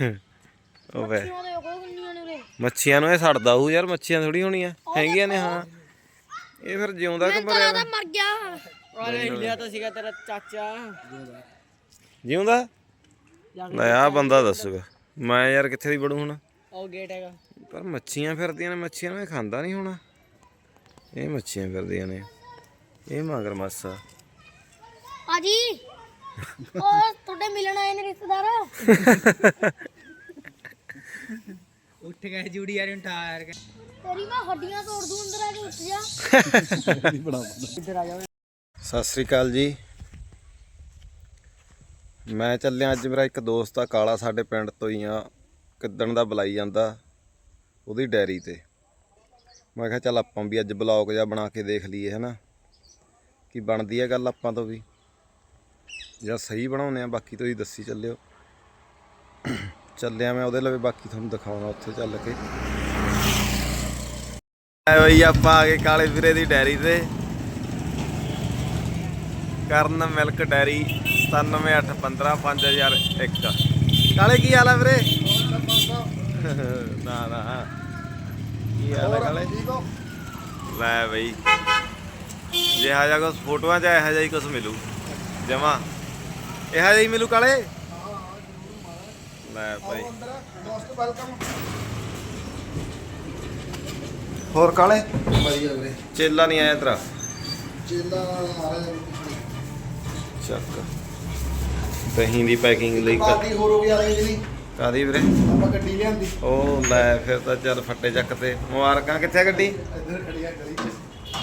ਉਹ ਵੇ। ਮੱਛੀਆਂ ਨੂੰ ਇਹ ਛੱਡਦਾ ਉਹ ਯਾਰ ਮੱਛੀਆਂ ਥੋੜੀ ਹੋਣੀਆਂ। ਹੈਗੀਆਂ ਨੇ ਹਾਂ। ਇਹ ਫਿਰ ਜਿਉਂਦਾ ਕਿ ਮਰਿਆ ਵਾ? ਮਰ ਗਿਆ। ਅਰੇ ਹਿੱਲਿਆ ਤਾਂ ਸੀਗਾ ਤੇਰਾ ਚਾਚਾ। ਜਿਉਂਦਾ? ਲੈ ਆ ਬੰਦਾ ਦੱਸੂਗਾ। ਮੈਂ ਯਾਰ ਕਿੱਥੇ ਦੀ ਬੜੂ ਹੁਣ? ਉਹ ਗੇਟ ਹੈਗਾ। ਪਰ ਮੱਛੀਆਂ ਫਿਰਦੀਆਂ ਨੇ ਮੱਛੀਆਂ ਨੂੰ ਇਹ ਖਾਂਦਾ ਨਹੀਂ ਹੋਣਾ। ਇਹ ਮੱਛੀਆਂ ਫਿਰਦੀਆਂ ਨੇ। ਇਹ ਮਗਰ ਮਾਸਾ ਆਜੀ ਉਹ ਤੁਹਾਡੇ ਮਿਲਣ ਆਏ ਨੇ ਰਿਸ਼ਤੇਦਾਰ? ਉੱਠ ਗਏ ਜੂੜੀ ਯਾਰ ਉਠਾ ਯਾਰ ਤੇਰੀ ਮੈਂ ਹੱਡੀਆਂ ਤੋੜ ਦੂੰ ਅੰਦਰ ਆ ਕੇ ਉੱਠ ਜਾ। ਇੱਧਰ ਆ ਜਾ ਸਤਿ ਸ੍ਰੀ ਅਕਾਲ ਜੀ। ਮੈਂ ਚੱਲਿਆ ਅੱਜ ਮੇਰਾ ਇੱਕ ਦੋਸਤ ਆ ਕਾਲਾ ਸਾਡੇ ਪਿੰਡ ਤੋਂ ਹੀ ਆ ਕਿੱਦਣ ਦਾ ਬੁਲਾਈ ਜਾਂਦਾ ਉਹਦੀ ਡੈਰੀ ਤੇ। ਮੈਂ ਕਿਹਾ ਚੱਲ ਆਪਾਂ ਵੀ ਅੱਜ ਬਲੌਗ ਜਿਹਾ ਬਣਾ ਕੇ ਦੇਖ ਲਈਏ ਹਨਾ? ਕੀ ਬਣਦੀ ਹੈ ਗੱਲ ਆਪਾਂ ਤੋਂ ਵੀ? ਜਾਂ ਸਹੀ ਬਣਾਉਂਦੇ ਆ ਬਾਕੀ ਤੁਸੀਂ ਦੱਸੀ ਚੱਲਿਓ। ਚੱਲਿਆ ਮੈਂ ਉਹਦੇ ਲਵੇ ਬਾਕੀ ਤੁਹਾਨੂੰ ਦਿਖਾਉਣਾ ਉੱਥੇ ਚੱਲ ਕੇ। ਐ ਬਈ ਆਪਾਂ ਆ ਗਏ ਕਾਲੇ ਵੀਰੇ ਦੀ ਡੈਰੀ ਤੇ। ਕਰਨ ਮਿਲਕ ਡੈਰੀ 9781505001 ਕਾਲੇ ਕੀ ਹਾਲ ਆ ਵੀਰੇ? ਨਾ ਨਾ। ਕੀ ਹਾਲ ਆ ਕਾਲੇ? ਲੈ ਬਈ ਜੇ ਆ ਜਾ ਕੁਛ ਫੋਟੋਆਂ ਚ ਇਹੋ ਜਿਹਾ ਹੀ ਕੁਝ ਮਿਲੂ। ਜਮਾ। ਇਹੋ ਜਿਹਾ ਮਿਲੂ ਕਾਲੇ? ਲੈ ਭਾਈ। ਹੋਰ ਕਾਲੇ? ਵਧੀਆ ਵੀਰੇ। ਚੇਲਾ ਨਹੀਂ ਆਇਆ ਤੇਰਾ? ਚੇਲਾ ਮਹਾਰਾਜ ਚੱਕ। ਦਹੀਂ ਦੀ ਪੈਕਿੰਗ ਲਈ ਹੋਰ ਹੋ ਜੀ ਕਾਦੀ ਵੀਰੇ? ਆਪਾਂ ਗੱਡੀ ਲਿਆਂਦੀ। ਉਹ ਲੈ ਫਿਰ ਤਾਂ ਚੱਲ ਫੱਟੇ ਚੱਕ ਤੇ। ਮੁਬਾਰਕਾਂ ਕਿੱਥੇ ਗੱਡੀ? ਇੱਧਰ ਖੜੀ ਆ ਗਲੀ 'ਚ।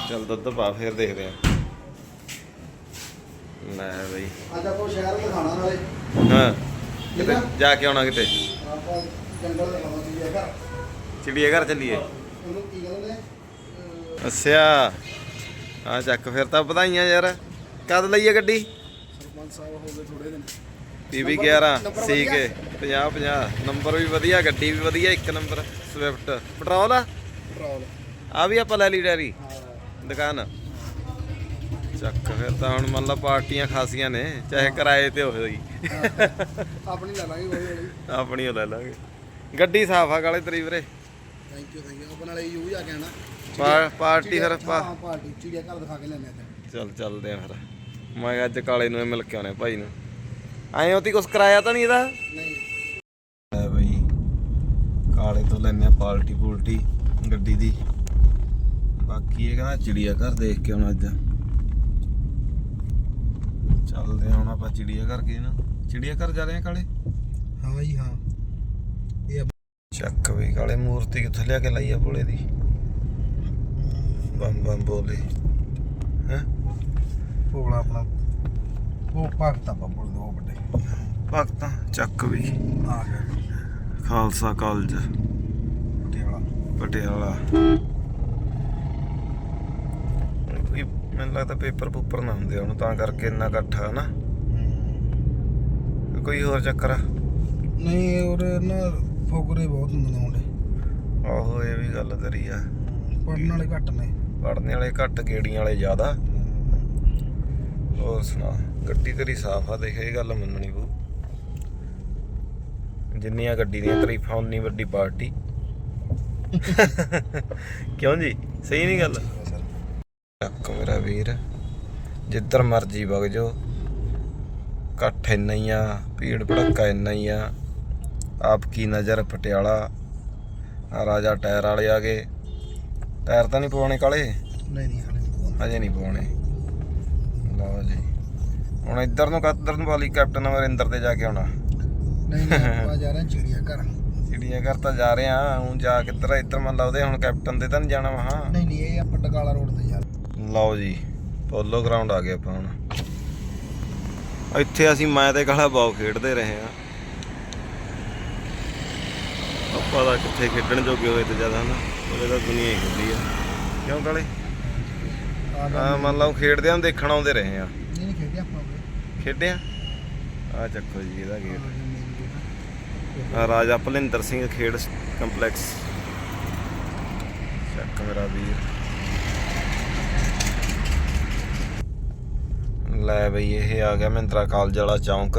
ਚੱਲ ਦੁੱਧ ਪਾ ਫਿਰ ਦੇਖਦੇ ਆ। ਲੈ ਬਈ। ਅੱਜ ਆਪਾਂ ਸ਼ਹਿਰ ਦਿਖਾਣਾ ਨਾਲੇ। ਹਾਂ। ਠੀਕ ਕਿਤੇ ਆ? ਜਾ ਕੇ ਆਉਣਾ ਕਿਤੇ? ਆਪਾਂ ਜੰਗਲ ਘਰ। ਚਿੜੀਆ ਘਰ ਚੱਲੀਏ। ਉਹਨੂੰ ਕੀ ਕਹਿੰਦੇ? ਨੇ ਅਹ, ਅੱਛਾ। ਆ ਚੱਕ ਫਿਰ ਤਾਂ ਵਧਾਈਆਂ ਯਾਰ। ਕਦ ਲਈ ਆ ਗੱਡੀ? ਸਰਪੰਚ ਸਾਹਿਬ ਹੋ ਗਏ ਥੋੜੇ ਦਿਨ। ਨੰਬਰ- 11 ਨੰਬਰ ਸੀ ਕੇ 50 50 ਨੰਬਰ ਵੀ ਵਧੀਆ ਗੱਡੀ ਵੀ ਵਧੀਆ ਇੱਕ ਨੰਬਰ ਸਵਿਫਟ। ਪੈਟਰੋਲ ਆ? ਪੈਟਰੋਲ। ਆ ਵੀ ਆਪਾਂ ਲੈ ਲਈ ਡੈਰੀ। ਹਾਂ। ਦੁਕਾਨ। ਚੱਕ ਫਿਰ ਤਾਂ ਹੁਣ ਮੰਨ ਲਾ ਪਾਰਟੀਆਂ ਖਾਸੀਆਂ ਨੇ ਚਾਹੇ ਕਿਰਾਏ ਤੇ ਹੋਵੇ ਹੀ। ਆਪਣੀ ਲੈ ਲਾਂਗੇ ਹੌਲੀ ਹੌਲੀ ਆਪਣੀ ਓ ਲੈ ਲਾਂਗੇ। ਗੱਡੀ ਸਾਫ਼ ਆ ਕਾਲੇ ਤੇਰੀ ਵੀਰੇ। ਥੈਂਕ ਯੂ ਥੈਂਕ ਯੂ ਆਪਾਂ ਨਾਲੇ ਯੂ ਜਾ ਕੇ ਆਣਾ ਪਾ- ਪਾਰਟੀ ਫਿਰ ਆਪਾਂ ਹਾਂ ਪਾਰਟੀ। ਚਿੜੀਆ ਘਰ ਦਿਖਾ ਕੇ ਲੈਣੇ ਆ ਚੱਲ ਚੱਲਦੇ ਆ ਫਿਰ। ਮੈਂ ਕਿਹਾ ਅੱਜ ਕਾਲੇ ਨੂੰ ਮਿਲ ਕੇ ਆਉਣੇ ਭਾਈ ਨੂੰ। ਆਏ ਹੋਤੀ ਕੁਛ ਕਰਾਇਆ ਤਾਂ ਨਹੀਂ ਇਹਦਾ? ਨਹੀਂ। ਲੈ ਬਈ ਕਾਲੇ ਤੋਂ ਲੈਨੇ ਆ ਪਾਲਟੀ ਪੂਲਟੀ ਗੱਡੀ ਦੀ। ਬਾਕੀ ਇਹ ਕਹਿੰਦਾ ਚਿੜੀਆ ਘਰ ਦੇਖ ਕੇ ਆਉਣਾ ਅੱਜ। ਚੱਲਦੇ ਹੁਣ ਆਪਾਂ ਚਿੜੀਆ ਘਰ ਗਏ ਨਾ ਚਿੜੀਆ ਘਰ ਜਾ ਰਹੇ ਆ ਕਾਲੇ? ਹਾਂ ਜੀ ਹਾਂ। ਇਹ ਚੱਕ ਵੀ ਕਾਲੇ ਮੂਰਤੀ ਕਿੱਥੇ ਲਿਆ ਕੇ ਲਾਈ ਆ ਭੋਲੇ ਦੀ? ਬੰਮ ਬੰਮ ਬੋਲੇ ਹੈ? ਭੋਲਾ ਆਪਣਾ ਉਹ ਭਗਤਾ ਬੱਬਲ ਦੇ ਵੱਡੇ। ਭਗਤਾਂ ਚੱਕ ਵੀ। ਆ ਗਿਆ। ਖਾਲਸਾ ਕਾਲਜ। ਪਟਿਆਲਾ। ਪਟਿਆਲਾ ਕੋਈ ਮੈਨੂੰ ਲੱਗਦਾ ਪੇਪਰ ਪੂਪਰ ਨਾ ਹੁੰਦੇ ਹੁਣ ਤਾਂ ਕਰਕੇ ਇੰਨਾ ਇਕੱਠਾ ਨਾ। ਕੋਈ ਹੋਰ ਚੱਕਰ ਆ? ਨਹੀਂ ਉਹ ਨਾ ਫੋਕਰੇ ਬਹੁਤ ਹੁੰਦੇ ਨੇ ਮੁੰਡੇ। ਆਹੋ ਇਹ ਵੀ ਗੱਲ ਤੇਰੀ ਆ। ਪੜਨ ਵਾਲੇ ਘੱਟ ਨੇ। ਪੜਨੇ ਵਾਲੇ ਘੱਟ ਗੇੜੀਆਂ ਵਾਲੇ ਜ਼ਿਆਦਾ। ਹੋਰ ਸੁਣਾ ਗੱਡੀ ਤੇਰੀ ਸਾਫ਼ ਆ ਦੇਖ ਇਹ ਗੱਲ ਮੰਨਣੀ ਪਊ। ਜਿੰਨੀਆਂ ਗੱਡੀ ਦੀਆਂ ਤਾਰੀਫਾਂ ਉਨੀ ਵੱਡੀ ਪਾਰਟੀ। ਕਿਉਂ ਜੀ? ਸਹੀ ਨਹੀਂ ਗੱਲ? ਚੱਕ ਮੇਰਾ ਵੀਰ। ਜਿੱਧਰ ਮਰਜ਼ੀ ਵਗ ਜੋ ਇਕੱਠ ਇੰਨਾ ਹੀ ਆ ਭੀੜ ਭੜੱਕਾ ਇੰਨਾ ਹੀ ਆ। ਆਪ ਕੀ ਨਜ਼ਰ ਪਟਿਆਲਾ? ਆ ਰਾਜਾ ਟਾਇਰ ਵਾਲੇ ਆ ਗਏ। ਟਾਇਰ ਤਾਂ ਨਹੀਂ ਪਵਾਉਣੇ ਕਾਲੇ? ਨਹੀਂ ਨਹੀਂ ਹਾਲੇ। ਅਜੇ ਨਹੀਂ ਪਾਉਣੇ ਲਓ ਜੀ। ਹੁਣ ਇੱਧਰ ਨੂੰ ਕੱਦਰ ਨੂੰ ਵਾਲੀ ਕੈਪਟਨ ਅਮਰਿੰਦਰ ਤੇ ਜਾ ਕੇ ਆਉਣਾ। ਨਹੀਂ ਨਹੀਂ ਆਪਾਂ ਜਾ ਰਹੇ ਹਾਂ ਚਿੜੀਆ ਘਰ। ਚਿੜੀਆ ਘਰ ਤਾਂ ਜਾ ਰਹੇ ਆ ਹੁਣ ਜਾ ਕਿੱਧਰ ਇੱਧਰ? ਮੰਨ ਲਾ ਉਹਦੇ ਹੁਣ ਕੈਪਟਨ ਤੇ ਤਾਂ ਨਹੀਂ ਜਾਣਾ ਵਾ। ਨਹੀਂ ਨਹੀਂ ਇਹ ਆਪਾਂ ਟਕਾਲਾ ਰੋਡ ਤੇ ਲਓ ਜੀ ਪੋਲੋ ਗਰਾਊਂਡ ਆ ਗਏ ਆਪਾਂ ਹੁਣ। ਇੱਥੇ ਅਸੀਂ ਮੈਂ ਤੇ ਕਾਲਾ ਬਾਉ ਖੇਡਦੇ ਰਹੇ ਆ ਆਪਾਂ ਦਾ ਕਿੱਥੇ ਖੇਡਣ ਜੋਗੇ ਹੋਏ ਤੇ ਜ਼ਿਆਦਾ ਨਾ ਉਹਦੇ ਤਾਂ ਦੁਨੀਆ ਹੀ ਖੁੱਲੀ ਆ। ਕਿਉਂ ਕਾਲੇ? ਆ ਮੰਨ ਲਓ ਖੇਡਦੇ ਆ ਦੇਖਣ ਆਉਂਦੇ ਰਹੇ ਆ। ਨਹੀਂ ਨਹੀਂ ਖੇਡਿਆ ਆਪਾਂ ਉਰੇ। ਖੇਡਿਆ? ਆ ਚੱਕੋ ਜੀ ਇਹਦਾ ਗੇਟ। ਆ। ਰਾਜਾ ਭਲਿੰਦਰ ਸਿੰਘ ਖੇਡ ਕੰਪਲੈਕਸ। ਚੱਕ ਮੇਰਾ ਵੀਰ। ਲੈ ਬਈ, ਇਹ ਆ ਗਿਆ ਮਿੰਤਰਾ ਕਾਲਜ ਵਾਲਾ ਚੌਂਕ।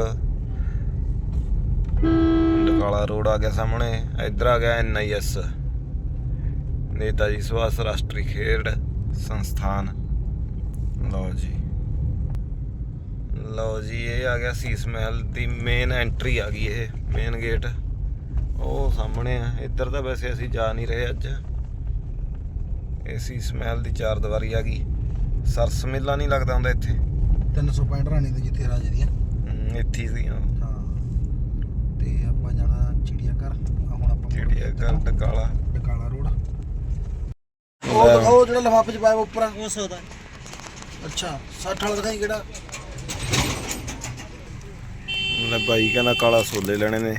ਕਾਲਾ ਰੋਡ ਆ ਗਿਆ ਸਾਹਮਣੇ, ਇੱਧਰ ਆ ਗਿਆ ਐਨਆਈਐਸ ਨੇਤਾ ਜੀ ਸੁਭਾਸ਼ ਰਾਸ਼ਟਰੀ ਖੇਡ ਸੰਸਥਾਨ। ਲਓ ਜੀ। ਲਓ ਜੀ, ਇਹ ਆ ਗਿਆ ਸੀਸ ਮਹਿਲ ਦੀ ਮੇਨ ਐਂਟਰੀ ਆ ਗਈ ਇਹ ਮੇਨ ਗੇਟ ਉਹ ਸਾਹਮਣੇ ਆ, ਇੱਧਰ ਤਾਂ ਵੈਸੇ ਅਸੀਂ ਜਾ ਨਹੀਂ ਰਹੇ ਅੱਜ। ਇਹ ਸੀਸ ਮਹਿਲ ਦੀ ਚਾਰ ਦੀਵਾਰੀ ਆ ਗਈ। ਸਰਸ ਮੇਲਾ ਨਹੀਂ ਲੱਗਦਾ ਹੁੰਦਾ ਇੱਥੇ। 365 ਰਾਣੀ ਦੇ ਜਿੱਥੇ ਰਾਜੇ ਦੀਆਂ। ਹਮ, ਇੱਥੇ ਹੀ ਸੀਗਾ ਹਾਂ। ਤੇ ਆਪਾਂ ਜਾਣਾ ਚਿੜੀਆ ਘਰ ਆ ਹੁਣ ਆਪਾਂ ਚਿੜੀਆ ਘਰ ਟਕਾਲਾ। ਟਕਾਲਾ ਰੋਡ। ਉਹ ਜਿਹੜਾ ਲਫਾਫੇ ਚ ਪਾਇਆ ਵਾ ਉੱਪਰ ਉਹ ਸੌਦਾ ਅੱਛਾ 60 ਵਾਲਾ ਦਿਖਾਈ ਕਿਹੜਾ? ਲੈ ਬਾਈ ਕਹਿੰਦਾ ਕਾਲਾ ਛੋਲੇ ਲੈਣੇ ਨੇ।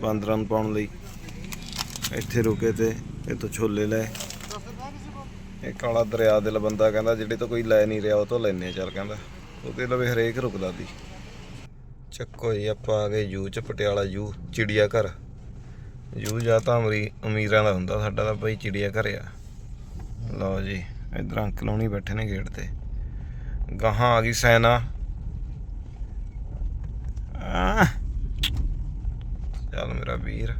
ਬਾਂਦਰਾਂ ਨੂੰ ਪਾਉਣ ਲਈ। ਇੱਥੇ ਰੁਕੇ ਤੇ ਇਹ ਤੋਂ ਛੋਲੇ ਲੈ। ਇਹ ਕਾਲਾ ਦਰਿਆ ਦਿਲ ਬੰਦਾ ਕਹਿੰਦਾ, ਜਿਹੜੇ ਤੋਂ ਕੋਈ ਲੈ ਨਹੀਂ ਰਿਹਾ, ਉਹ ਤੋਂ ਲੈਨੇ ਚੱਲ ਕਹਿੰਦਾ। ਉਹਦੇ ਲਵੇ ਹਰੇਕ ਰੁਕਦਾ ਦੀ ਚੱਕੋ ਜੀ, ਆਪਾਂ ਆ ਗਏ ਜੂ ਚ, ਪਟਿਆਲਾ ਜੂ ਚਿੜੀਆ ਘਰ ਜੂ ਜਾਂ ਤਾਂ ਅਮਰੀ, ਅਮੀਰਾਂ ਦਾ ਹੁੰਦਾ, ਸਾਡਾ ਤਾਂ ਬਈ ਚਿੜੀਆ ਘਰ ਆ। ਲਓ ਜੀ, ਇਧਰ ਅੰਕਲ ਹੋਣੀ ਬੈਠੇ ਨੇ ਗੇਟ ਤੇ। ਗਾਹਾਂ ਆ ਗਈ ਸੈਨਾ। ਚੱਲ ਮੇਰਾ ਵੀਰ।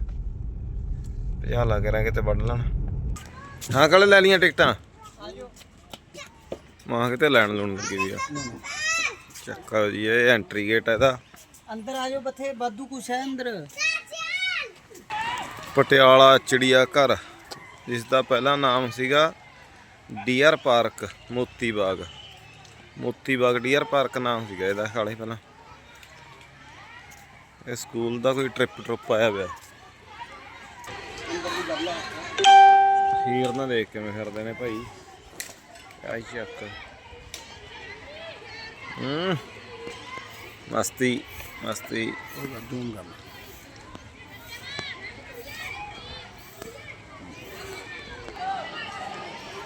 ਭਜਾ ਲਾ ਕਰਾਂ ਕਿਤੇ ਵੱਢ ਲੈਣ। ਹਾਂ ਕੱਲ ਲੈ ਲੀਆਂ ਟਿਕਟਾਂ। ਮਾਂ ਕਿਤੇ ਲੈਣ ਲੂਣ ਲੱਗੀ ਵੀ ਆ। ਚੱਕਾ ਜੀ ਇਹ ਐਂਟਰੀ ਗੇਟ ਹੈ ਇਹਦਾ। ਅੰਦਰ ਆ ਜਾਓ ਬੱਥੇ ਬਾਦੂ ਕੁਛ ਹੈ ਅੰਦਰ। ਪਟਿਆਲਾ ਚਿੜੀਆ ਘਰ ਜਿਸ ਦਾ ਪਹਿਲਾ ਨਾਮ ਸੀਗਾ deer park Moti Bagh Moti Bagh deer park ਨਾਮ ਸੀਗਾ ਇਹਦਾ ਹਾਲੇ ਪਹਿਲਾਂ। ਇਹ ਸਕੂਲ ਦਾ ਕੋਈ ਟ੍ਰਿਪ ਟ੍ਰਿਪ ਆਇਆ ਹੋਇਆ। ਹੀਰ ਨਾ ਦੇਖ ਕਿਵੇਂ ਫਿਰਦੇ ਨੇ ਭਾਈ। ਆਈ ਚੱਕ ਹੂੰ ਮਸਤੀ ਮਸਤੀ ਉਹ ਦੂੰ ਗੱਲ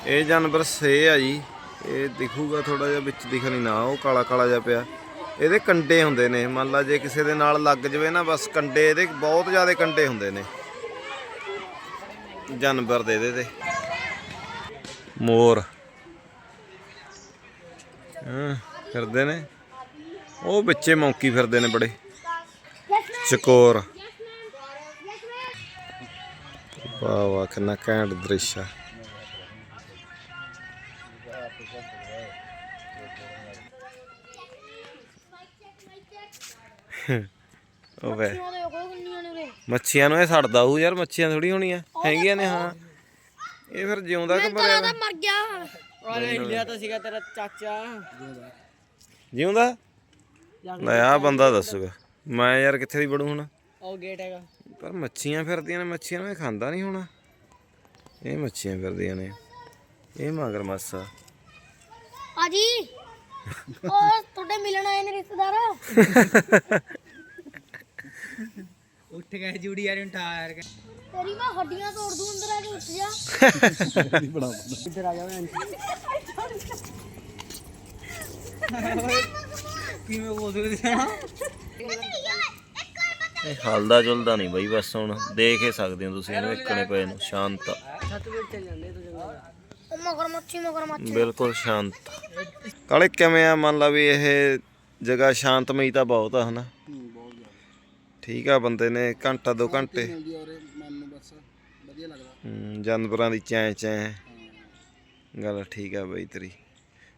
ਇਹ ਜਾਨਵਰ ਸੇ ਆ ਜੀ। ਇਹ ਦਿਖੂਗਾ ਥੋੜਾ ਜਿਹਾ ਵਿੱਚ ਦਿਖ ਨਹੀਂ ਨਾ ਉਹ ਕਾਲਾ ਕਾਲਾ ਜਿਹਾ ਪਿਆ। ਇਹਦੇ ਕੰਡੇ ਹੁੰਦੇ ਨੇ। ਮੰਨ ਲਾ ਜੇ ਕਿਸੇ ਦੇ ਨਾਲ ਲੱਗ ਜਵੇ ਨਾ ਬਸ ਕੰਡੇ ਇਹਦੇ ਬਹੁਤ ਜ਼ਿਆਦਾ ਕੰਡੇ ਹੁੰਦੇ ਨੇ। ਜਾਨਵਰ ਦੇ ਇਹਦੇ ਤੇ। ਮੋਰ। ਹਾਂ, ਫਿਰਦੇ ਨੇ। ਉਹ ਵਿੱਚੇ ਮੌਂਕੀ ਫਿਰਦੇ ਨੇ ਬੜੇ। ਚਕੋਰ। ਵਾਹ ਵਾਹ, ਕਿੰਨਾ ਘੈਂਟ ਦ੍ਰਿਸ਼ ਆ। ਉਹ ਮੱਛੀਆਂ ਨੂੰ ਇਹ ਛੱਡਦਾ ਉਹ ਯਾਰ, ਮੱਛੀਆਂ ਥੋੜੀ ਹੋਣੀਆਂ। ਹੈਗੀਆਂ ਨੇ, ਹਾਂ। ਇਹ ਫਿਰ ਜਿਉਂਦਾ ਕਿ ਮਰਿਆ ਮਰ ਗਿਆ। ਔਰ ਹਿੱਲਿਆ ਤਾਂ ਸੀਗਾ ਤੇਰਾ ਚਾਚਾ। ਜਿਉਂਦਾ? ਲੈ ਆ ਬੰਦਾ ਦੱਸੂਗਾ। ਮੈਂ ਯਾਰ ਕਿੱਥੇ ਦੀ ਬੜੂ ਹੁਣ? ਉਹ ਗੇਟ ਹੈਗਾ। ਪਰ ਮੱਛੀਆਂ ਫਿਰਦੀਆਂ ਨੇ ਮੱਛੀਆਂ ਨੂੰ ਇਹ ਖਾਂਦਾ ਨਹੀਂ ਹੋਣਾ। ਇਹ ਮੱਛੀਆਂ ਫਿਰਦੀਆਂ ਨੇ। ਇਹ ਮਗਰ ਮਾਸਾ ਆਜੀ ਉਹ ਤੁਹਾਡੇ ਮਿਲਣ ਆਏ ਨੇ ਰਿਸ਼ਤੇਦਾਰ? ਉੱਠ ਗਏ ਜੂੜੀ ਯਾਰ ਉਠਾ ਯਾਰ ਤੇਰੀ ਮੈਂ ਹੱਡੀਆਂ ਤੋੜ ਦੂੰ ਅੰਦਰ ਆ ਕੇ ਉੱਠ ਜਾ। ਇੱਧਰ ਆ ਜਾਓ ਕਿਵੇਂ ਬੋਲਦੇ ਸੀ ਇਹ ਹਲਦਾ ਜੁਲਦਾ ਨਹੀਂ ਬਈ ਬਸ ਹੁਣ ਦੇਖ ਹੀ ਸਕਦੇ ਹੋ ਤੁਸੀਂ ਇਹਨੂੰ ਇੱਕਣੇ ਪਏ ਨੂੰ ਸ਼ਾਂਤ। ਆ। ਛੱਤ ਵੇਟ ਚੱਲ ਜਾਂਦੇ ਤੂੰ ਜੰਗਲ ਉਹ ਮਗਰ ਮੱਛੀ ਮਗਰ ਮੱਛੀ ਬਿਲਕੁਲ ਸ਼ਾਂਤ। ਕਾਲੇ ਕਿਵੇਂ ਆ ਮੰਨ ਲਾ ਵੀ ਇਹ ਜਗ੍ਹਾ ਸ਼ਾਂਤਮਈ ਤਾਂ ਬਹੁਤ ਆ ਹਨਾ? ਠੀਕ ਆ ਬੰਦੇ ਨੇ ਘੰਟਾ ਦੋ ਘੰਟੇ ਹੁੰਦੀ ਔਰ ਮਨ ਨੂੰ ਬਸ ਵਧੀਆ ਲੱਗਦਾ ਹਮ, ਜਾਨਵਰਾਂ ਦੀ ਚੈਂ ਚੈਂ। ਗੱਲ ਠੀਕ ਆ ਬਈ ਤੇਰੀ।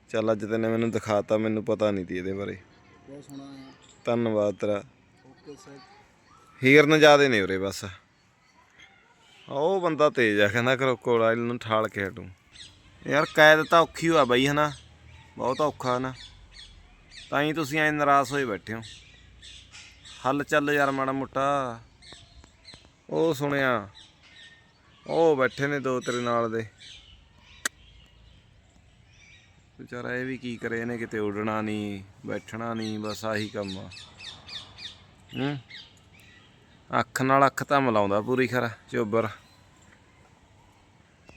ਚੱਲ ਅੱਜ ਤੈਨੇ ਮੈਨੂੰ ਦਿਖਾਤਾ ਮੈਨੂੰ ਪਤਾ ਨਹੀਂ ਸੀ ਇਹਦੇ ਬਾਰੇ। ਬਹੁਤ ਸੋਹਣਾ ਆ। ਧੰਨਵਾਦ ਤੇਰਾ। Okay sir. ਹੀਰਨ ਜਿਆਦੇ ਨੇ ਉਰੇ ਬਸ। ਉਹ ਬੰਦਾ ਤੇਜ਼ ਆ ਕਹਿੰਦਾ ਕਰੋਕੋੜਾ ਇਹਨੂੰ ਠਾਲ ਕੇ ਹਟੂ। ਯਾਰ ਕੈਦ ਤਾਂ ਔਖੀ ਹੋਆ ਬਈ ਹਨਾ? ਬਹੁਤ ਔਖਾ ਨਾ ਤਾਂ ਹੀ ਤੁਸੀਂ ਐ ਨਾਰਾਜ਼ ਹੋਏ ਬੈਠੇ ਹੋ। ਹੱਲ ਚੱਲ ਯਾਰ ਮਾੜਾ ਮੋਟਾ। ਉਹ ਸੁਣਿਆ। ਉਹ ਬੈਠੇ ਨੇ ਦੋ ਤੇਰੇ ਨਾਲ ਦੇ। ਵਿਚਾਰਾ ਇਹ ਵੀ ਕੀ ਕਰੇ ਇਹਨੇ ਕਿਤੇ ਉੱਡਣਾ ਨਹੀਂ ਬੈਠਣਾ ਨਹੀਂ ਬਸ ਆਹੀ ਕੰਮ ਆ। ਹੂੰ? ਅੱਖ ਨਾਲ ਅੱਖ ਤਾਂ ਮਿਲਾਉਂਦਾ ਪੂਰੀ ਖਰਾ ਚੋਬਰ।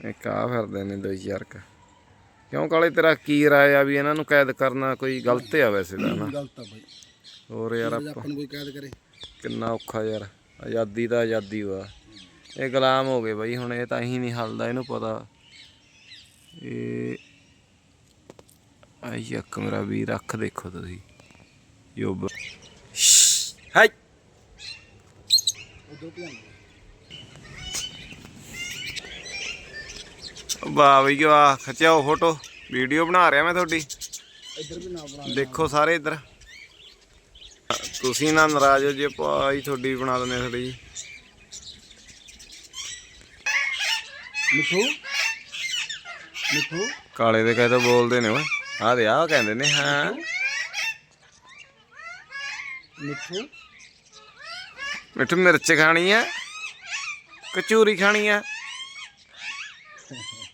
ਇੱਕ ਆ ਫਿਰਦੇ ਨੇ ਦੋ ਚਾਰ ਕ ਕਿਉਂ ਕਾਲੇ ਤੇਰਾ ਕੀ ਰਾਏ ਆ ਵੀ ਇਹਨਾਂ ਨੂੰ ਕੈਦ ਕਰਨਾ ਕੋਈ ਗਲਤ ਆ ਵੈਸੇ ਤਾਂ ਨਾ? ਗਲਤ ਆ ਬਾਈ। ਹੋਰ ਯਾਰ ਆਪਾਂ ਆਪਾਂ ਨੂੰ ਕੋਈ ਕੈਦ ਕਰੇ। ਕਿੰਨਾ ਔਖਾ ਯਾਰ ਆਜ਼ਾਦੀ ਤਾਂ ਆਜ਼ਾਦੀ ਵਾ। ਇਹ ਗੁਲਾਮ ਹੋ ਗਏ ਬਾਈ, ਹੁਣ ਇਹ ਤਾਂ ਹੀ ਨਹੀਂ ਹੱਲਦਾ, ਇਹਨੂੰ ਪਤਾ। ਇਹ ਆਈ ਯੱਕ ਮੇਰਾ ਵੀਰ, ਅੱਖ ਦੇਖੋ ਤੁਸੀਂ। ਯੋਬ ਹਾਈ। ਵਾਹ ਬਈ ਵਾਹ ਖਿਚਾਓ ਫੋਟੋ, ਵੀਡੀਓ ਬਣਾ ਰਿਹਾ ਮੈਂ ਤੁਹਾਡੀ। ਦੇਖੋ ਸਾਰੇ ਇੱਧਰ। ਤੁਸੀਂ ਨਾ ਨਾਰਾਜ਼ ਹੋ ਜੇ, ਭਾਈ ਤੁਹਾਡੀ ਵੀ ਬਣਾ ਦਿੰਦੇ ਥੋੜੀ ਜੀ ਮਿੱਠੂ? ਮਿੱਠੂ? ਕਾਲੇ ਦੇ ਕਹੇ ਤਾਂ ਬੋਲਦੇ ਨੇ ਓਏ। ਆਹ ਦੇ ਆਹ ਕਹਿੰਦੇ ਨੇ ਹਾਂ। ਮਿੱਠੂ? ਮਿੱਠੂ? ਮਿਰਚ ਖਾਣੀ ਆ ਕਚੂਰੀ ਖਾਣੀ ਆ?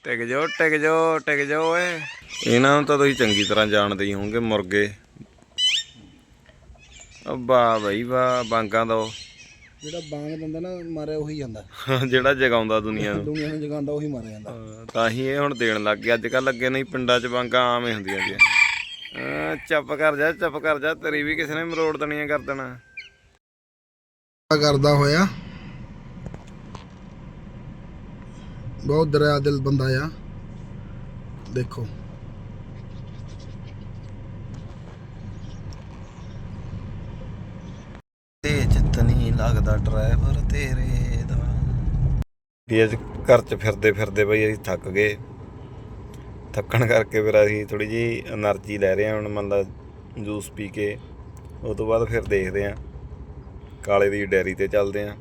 ਟਿਕ ਜੋ ਟਿਕ ਜੋ ਟਿਕ ਜੋ ਓਏ। ਇਹਨਾਂ ਨੂੰ ਤਾਂ ਤੁਸੀਂ ਚੰਗੀ ਤਰ੍ਹਾਂ ਜਾਣਦੇ ਹੀ ਹੋਵੋਗੇ ਮੁਰਗੇ। ਵਾਹ ਬਈ ਵਾਹ ਬਾਂਗਾਂ ਦਾ। ਜਿਹੜਾ ਬਾਂਗ ਦਿੰਦਾ ਨਾ ਮਾਰਿਆ ਉਹੀ ਜਾਂਦਾ। ਜਿਹੜਾ ਜਗਾਉਂਦਾ ਦੁਨੀਆ ਨੂੰ। ਦੁਨੀਆ ਨੂੰ ਜਗਾਉਂਦਾ ਉਹੀ ਮਾਰਿਆ ਜਾਂਦਾ। ਤਾਂ ਹੀ ਇਹ ਹੁਣ ਦੇਣ ਲੱਗ ਗਏ। ਅੱਜ ਕੱਲ ਅੱਗੇ ਨਹੀਂ ਪਿੰਡਾਂ 'ਚ ਬਾਂਗਾਂ ਆਮ ਹੀ ਹੁੰਦੀਆਂ ਜੀ ਚੱਪ ਕਰ ਜਾ ਚੱਪ ਕਰ ਜਾ ਤੇਰੀ ਵੀ ਕਿਸੇ ਨੇ ਮਰੋੜ ਦੇਣੀਆਂ ਕਰ ਦੇਣਾ। ਕਰਦਾ ਹੋਇਆ। ਬਹੁਤ ਦਰਿਆ ਦਿਲ ਬੰਦਾ ਆ। ਦੇਖੋ ਤੇ ਚਿੱਤ ਨਹੀਂ ਲੱਗਦਾ ਡਰਾਈਵਰ ਤੇਰੇ ਦਾ। ਵੀ ਅੱਜ ਘਰ 'ਚ ਫਿਰਦੇ ਫਿਰਦੇ ਬਈ ਅਸੀਂ ਥੱਕ ਗਏ। ਥੱਕਣ ਕਰਕੇ ਫਿਰ ਅਸੀਂ ਥੋੜੀ ਜੀ એનર્ਜੀ ਲੈ ਰਹੇ ਹਾਂ ਹੁਣ ਮੰਨ ਲਾ ਜੂਸ ਪੀ ਕੇ। ਉਸ ਤੋਂ ਬਾਅਦ ਫਿਰ ਦੇਖਦੇ ਹਾਂ। ਕਾਲੇ ਦੀ ਡੈਰੀ ਤੇ ਚੱਲਦੇ ਹਾਂ।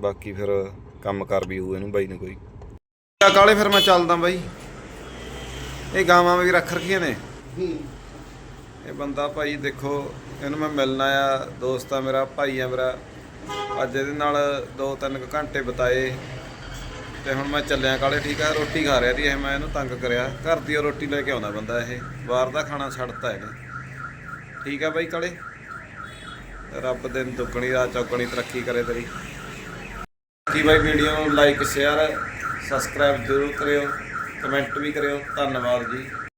ਬਾਕੀ ਫਿਰ ਕੰਮ ਕਰ ਵੀ ਹੋਊ ਇਹਨੂੰ ਬਾਈ ਨੂੰ ਕੋਈ। ਕਾਲੇ ਫਿਰ ਮੈਂ ਚੱਲਦਾ ਬਾਈ। ਇਹ ਗਾਵਾਂ ਵੀ ਰੱਖ ਰਖੀਆਂ ਨੇ। ਇਹ ਬੰਦਾ ਭਾਈ ਦੇਖੋ ਇਹਨੂੰ ਮੈਂ ਮਿਲਣਾ ਆ, ਦੋਸਤ ਆ ਮੇਰਾ, ਭਾਈ ਆ ਮੇਰਾ। ਅੱਜ ਇਹਦੇ ਨਾਲ 2-3 ਘੰਟੇ ਬਿਤਾਏ। ਤੇ ਹੁਣ ਮੈਂ ਚੱਲਿਆ ਕਾਲੇ, ਠੀਕ ਆ, ਰੋਟੀ ਖਾ ਰਿਹਾ ਦੀ ਇਹ, ਮੈਂ ਇਹਨੂੰ ਤੰਗ ਕਰਿਆ। ਘਰ ਦੀ ਓ ਰੋਟੀ ਲੈ ਕੇ ਆਉਂਦਾ ਬੰਦਾ ਇਹ, ਬਾਹਰ ਦਾ ਖਾਣਾ ਛੱਡਤਾ ਇਹਨੇ। ਠੀਕ ਆ ਬਾਈ ਕਾਲੇ? ਰੱਬ ਦਿਨ ਦੁੱਗਣੀ, ਰਾਤ ਚੌਗਣੀ ਤਰੱਕੀ ਕਰੇ ਤੇਰੀ। ਕੀ ਬਾਈ ਵੀਡੀਓ ਨੂੰ ਲਾਈਕ ਸ਼ੇਅਰ ਸਬਸਕ੍ਰਾਈਬ ਜ਼ਰੂਰ ਕਰਿਓ। ਕਮੈਂਟ ਵੀ ਕਰਿਓ। ਧੰਨਵਾਦ ਜੀ।